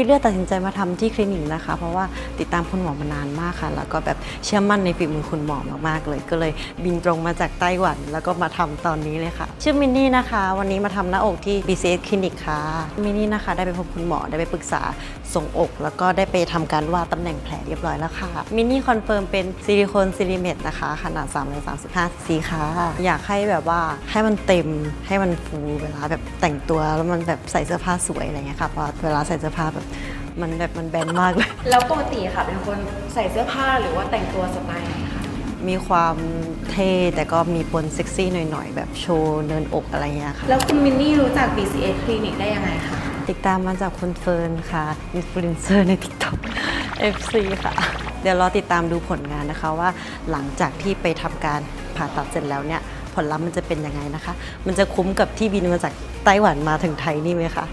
ที่เลือกตัดสินใจมาทำที่คลินิกนะคะ เพราะว่าติดตามคุณหมอมานานมากค่ะ แล้วก็แบบเชื่อมั่นในฝีมือคุณหมอมากๆเลย ก็เลยบินตรงมาจากไต้หวัน แล้วก็มาทำตอนนี้เลยค่ะ ชื่อมินนี่นะคะ วันนี้มาทำหน้าอกที่ BCS คลินิกค่ะมินนี่นะคะ ได้ไปพบคุณหมอได้ไปปรึกษาส่งอก แล้วก็ได้ไปทำการวาดตำแหน่งแผลเรียบร้อยแล้วค่ะมินนี่คอนเฟิร์มเป็นซิลิโคนซิลิเมตนะคะขนาด335ซีค่ะอยากให้แบบว่าให้มันเต็มให้มันฟูเวลาแบบแต่งตัวแล้วมันแบบใส่เสื้อผ้าสวยอะไรเงี้ยค่ะพราะเวลาใส่เสื้อผ้าแบบ มันแบบมันแบนมากเลย แล้วปกติค่ะ เป็นคนใส่เสื้อผ้าหรือว่าแต่งตัวสไตล์ไหนคะมีความเท่แต่ก็มีปนเซ็กซี่หน่อยๆ แบบโชว์เนินอกอะไรเงี้ยค่ะ แล้วคุณมินนี่รู้จัก BCS คลินิกได้ยังไงคะติดตามมาจากคุณเฟิร์นค่ะอินฟลูเอนเซอร์ใน TikTok FC ค่ะ เดี๋ยวรอติดตามดูผลงานนะคะว่าหลังจากที่ไปทำการผ่าตัดเสร็จแล้วเนี่ย ผลลัพธ์มันจะเป็นยังไงนะคะ มันจะคุ้มกับที่บินมาจากไต้หวันมาถึงไทยนี่ไหมคะ